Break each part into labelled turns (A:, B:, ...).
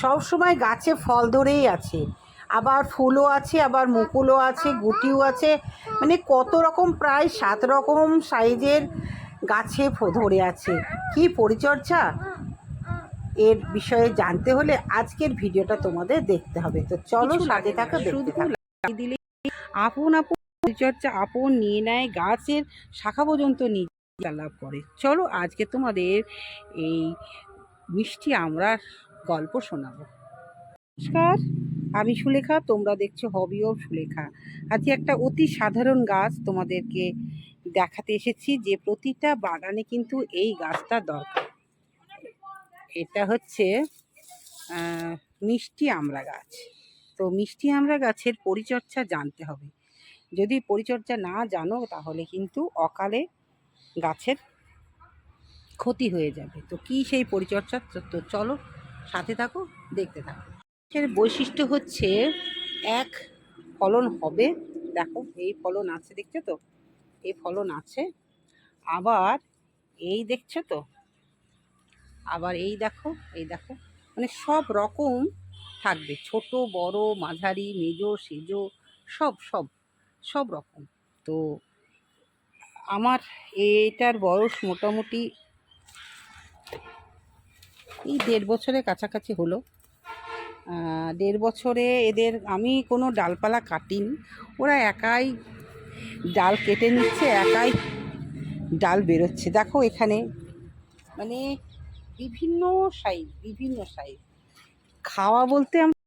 A: সব সময় গাছে ফল ধরেই আছে। আবার ফুলও আছে আবার মুকুলও আছে গুটিও আছে। মানে কত রকম প্রায় সাত রকম সাইজের গাছে ধরে আছে। কি পরিচর্যা? এর বিষয়ে জানতে হলে আজকের ভিডিওটা তোমাদের দেখতে হবে। তো চলো সাথে থাকো দেখতে
B: দিলে আপন আপন পরিচর্যা আপন নিয়ে নেয় গাছের শাখা পর্যন্ত নিয়ে লাভ করে। চলো আজকে তোমাদের এই মিষ্টি আমরার গল্প শোনাবো। নমস্কার, আমি সুলেখা, তোমরা দেখছ হবি ও সুলেখা। আজকে একটা অতি সাধারণ গাছ তোমাদেরকে দেখাতে এসেছি যে প্রতিটা বাগানে কিন্তু এই গাছটা দরকার। এটা হচ্ছে মিষ্টি আমড়া গাছ। তো মিষ্টি আমড়া গাছের পরিচর্যা জানতে হবে। যদি পরিচর্যা না জানো, তাহলে কিন্তু অকালে গাছের ক্ষতি হয়ে যাবে। তো কি সেই পরিচর্যা? তো চলো সাথে থাকো, দেখতে থাকো। এর বৈশিষ্ট্য হচ্ছে এক ফলন হবে। দেখো, এই ফলন আছে, দেখছ তো? এই ফলন আছে। আবার এই দেখছ তো? আবার এই দেখো এই দেখো। মানে সব রকম থাকবে। ছোট, বড়, মাঝারি, মেজো, সেজো, সব সব সব রকম। তো আমার এটার বয়স মোটামুটি এই দেড় বছরের কাছাকাছি হলো। দেড় বছরে এদের, আমি কোনো ডালপালা কাটিনি। ওরা একাই ডাল কেটে নিচ্ছে, একাই ডাল বেরোচ্ছে। দেখো এখানে মানে বিভিন্ন সাইজ বিভিন্ন সাইজ খাওয়া বলতে আমরা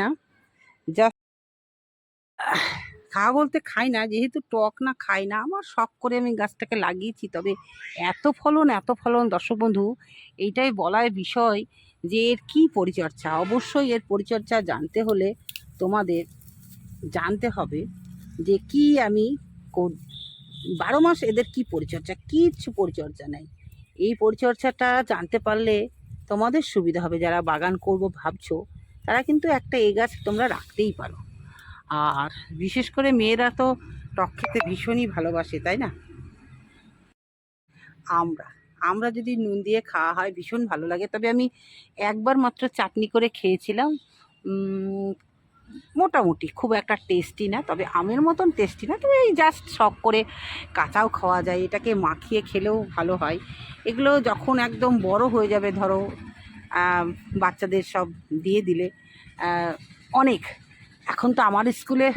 B: না জাস্ট খাওয়া বলতে খাই না, যেহেতু টক না খাই না, আমার শখ করে আমি গাছটাকে লাগিয়েছি। তবে এত ফলন এত ফলন, দর্শক বন্ধু, এইটাই বলার বিষয় যে এর কী পরিচর্যা। অবশ্যই এর পরিচর্যা জানতে হলে তোমাদের জানতে হবে যে কি আমি বারো মাস এদের কি পরিচর্যা, কিচ্ছু পরিচর্যা নেই। এই পরিচর্যাটা জানতে পারলে তোমাদের সুবিধা হবে। যারা বাগান করব ভাবছ, তারা কিন্তু একটা এ গাছ তোমরা রাখতেই পারো। আর বিশেষ করে মেয়েরা তো টক খেতে ভীষণই ভালোবাসে, তাই না? আমরা আমরা যদি নুন দিয়ে খাওয়া হয় ভীষণ ভালো লাগে। তবে আমি একবার মাত্র চাটনি করে খেয়েছিলাম মোটামুটি খুব একটা টেস্টি না, তবে আমের মতন টেস্টি না, তবে এই জাস্ট শখ করে কাঁচাও খাওয়া যায়, এটাকে মাখিয়ে খেলেও ভালো হয়। এগুলো যখন একদম বড় হয়ে যাবে ধরো বাচ্চাদের সব দিয়ে দিলে অনেক এখন তো আমার স্কুলে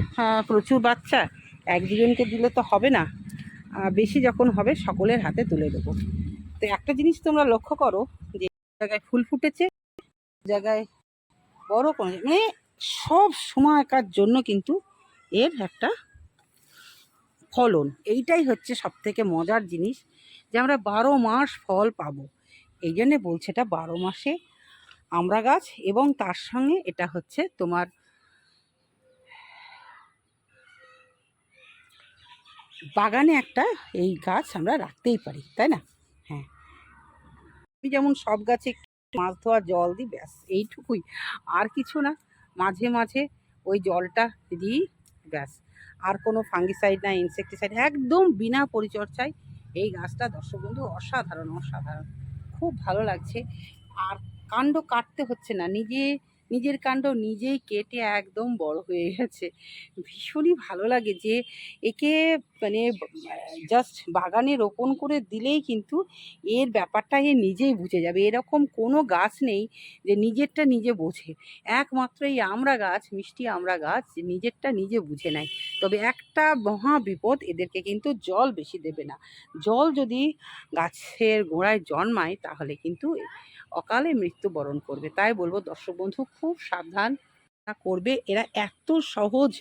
B: প্রচুর বাচ্চা। এক দুজনকে দিলে তো হবে না। বেশি যখন হবে সকলের হাতে তুলে দেবো। তো একটা জিনিস তোমরা লক্ষ্য করো, যে জায়গায় ফুল ফুটেছে জায়গায় বড় কোনো মানে সব সময়কার জন্য কিন্তু এর একটা ফলন। এইটাই হচ্ছে সব থেকে মজার জিনিস, যে আমরা বারো মাস ফল পাবো। এই জন্যে বলছে এটা বারো মাসে আমরা গাছ, এবং তার সঙ্গে এটা হচ্ছে তোমার বাগানে একটা এই গাছ আমরা রাখতেই পারি, তাই না? হ্যাঁ। আমি যেমন সব গাছে মাছ ধোয়া জল দিই, ব্যাস, এইটুকুই। আর কিছু না, মাঝে মাঝে ওই জলটা দিই, ব্যাস। আর কোনো ফাঙ্গিসাইড না, ইনসেকটিসাইড, একদম বিনা পরিচর্যায় এই গাছটা দর্শক বন্ধু অসাধারণ অসাধারণ। খুব ভালো লাগছে। আর কাণ্ড কাটতে হচ্ছে না, নিজে নিজের কাণ্ড নিজেই কেটে একদম বড় হয়ে গেছে। ভীষণই ভালো লাগে যে একে মানে জাস্ট বাগানে রোপণ করে দিলেই কিন্তু এর ব্যাপারটা এ নিজেই বুঝে যাবে। এরকম কোনো গাছ নেই যে নিজেরটা নিজে বোঝে। একমাত্র এই আমরা গাছ, মিষ্টি আমরা গাছ নিজেরটা নিজে বুঝে নেয়। তবে একটা মহা বিপদ এদেরকে কিন্তু জল বেশি দেবে না। জল যদি গাছের গোড়ায় জন্মায় তাহলে কিন্তু অকালে মৃত্যুবরণ করবে। তাই বলব, দর্শক বন্ধু, খুব সাবধান করবে। এরা এত সহজ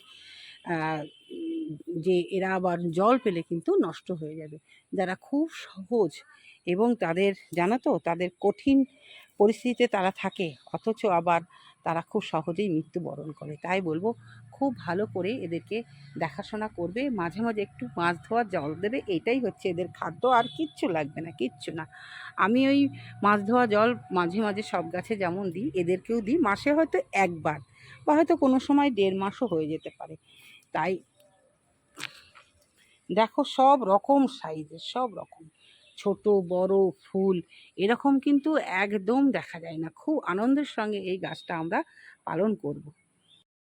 B: যে এরা আবার জল পেলে কিন্তু নষ্ট হয়ে যাবে। যারা খুব সহজ এবং তাদের, জানো তো, তাদের কঠিন পরিস্থিতিতে তারা থাকে, অথচ আবার তারা খুব সহজেই মৃত্যুবরণ করে। তাই বলব, খুব ভালো করে এদেরকে দেখাশোনা করবে, মাঝে মাঝে একটু মাছ ধোয়ার জল দেবে, এটাই হচ্ছে এদের খাদ্য, আর কিচ্ছু লাগবে না, কিচ্ছু না। আমি ওই মাছ ধোয়া জল মাঝে মাঝে সব গাছে যেমন দিই, এদেরকেও দিই, মাসে হয়তো একবার বা হয়তো কোনো সময় দেড় মাসও হয়ে যেতে পারে। তাই দেখো সব রকম সাইজের সব রকম। ছোট, বড় ফুল, এরকম কিন্তু একদম দেখা যায় না। খুব আনন্দের সঙ্গে এই গাছটা আমরা পালন করব।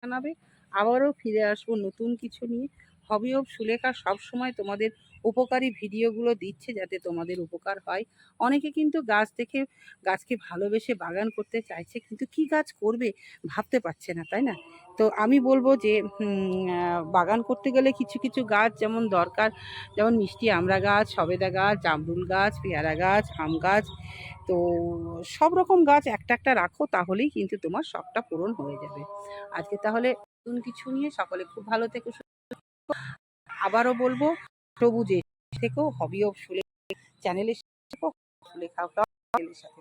B: জানাবে, আবারও ফিরে আসব নতুন কিছু নিয়ে। হবি অফ সুলেখা সবসময় তোমাদের উপকারী ভিডিওগুলো দিচ্ছে যাতে তোমাদের উপকার হয়। অনেকে কিন্তু গাছ দেখে, গাছকে ভালোবেসে বাগান করতে চাইছে, কিন্তু কি গাছ করবে ভাবতে পারছে না, তাই না? তো আমি বলব যে বাগান করতে গেলে কিছু কিছু গাছ যেমন দরকার, যেমন মিষ্টি আমড়া গাছ, সবেদা গাছ, জামরুল গাছ, পেয়ারা গাছ, আম গাছ, তো সব রকম গাছ একটা একটা রাখো, তাহলেই কিন্তু তোমার শখটা পূরণ হয়ে যাবে। আজকে তাহলে নতুন কিছু নিয়ে সকলে খুব ভালো থেকে। আবারও বলব সবুজে থেকেও হবি অফ সুলে চ্যানেলের সাথে থেকো সুলেখা চ্যানেলের সাথে